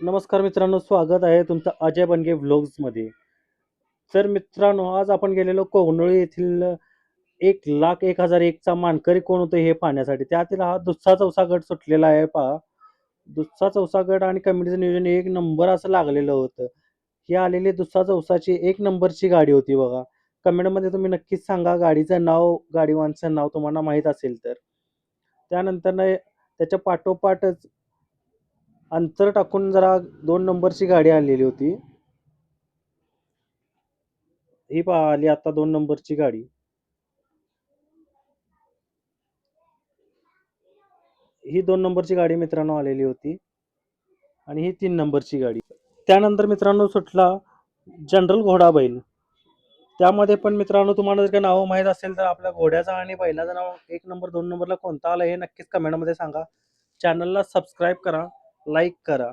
नमस्कार मित्रांनो स्वागत आहे तुमचं अजय बनगे व्लॉग्समध्ये तर मित्रांनो आज आपण गेलेलो कोगनोळी येथील एक लाख एक हजार एकचा मानकरी कोण होतं हे पाहण्यासाठी. त्यातील हा दुसरा चौसा गट सुटलेला आहे पहा. दुसरा चौसा गट आणि कमिटीचं नियोजन एक नंबर असं लागलेलं होतं. ही आलेली दुसरा चौसाची एक नंबरची गाडी होती बघा. कमेंटमध्ये तुम्ही नक्कीच सांगा गाडीचं नाव गाडीवानचं नाव तुम्हाला माहीत असेल तर. त्यानंतर त्याच्या पाठोपाठच अंतर टाकून जरा दोन नंबरची गाडी आलेली होती. ही पहा आली आता दोन नंबरची गाडी. ही दोन नंबरची गाडी मित्रांनो आलेली होती आणि ही तीन नंबरची गाडी. त्यानंतर मित्रांनो सुटला जनरल घोडा बैल. त्यामध्ये पण मित्रांनो तुम्हाला जर का नावं माहीत असेल तर आपल्या घोड्याचं आणि बैलाचं नाव एक नंबर दोन नंबरला कोणता आलं हे नक्कीच कमेंटमध्ये सांगा. चॅनलला सबस्क्राईब करा. लाईक करा.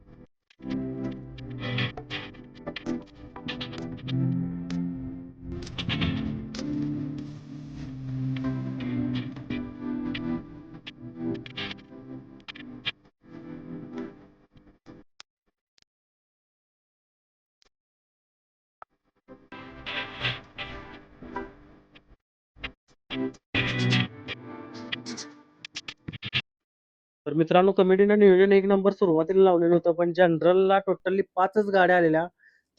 तर मित्रांनो कमिटीनं नियोजन एक नंबर सुरुवातीला लावलेलं होतं पण जनरलला टोटली पाचच गाड्या आलेल्या.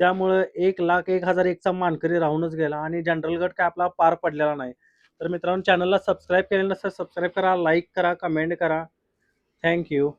त्यामुळे एक लाख एक हजार एकचा मानकरी राहूनच गेला आणि जनरल गट काय आपला पार पडलेला नाही. तर मित्रांनो चॅनलला सबस्क्राईब केलेलं नसेल सबस्क्राईब करा लाईक करा कमेंट करा. थँक्यू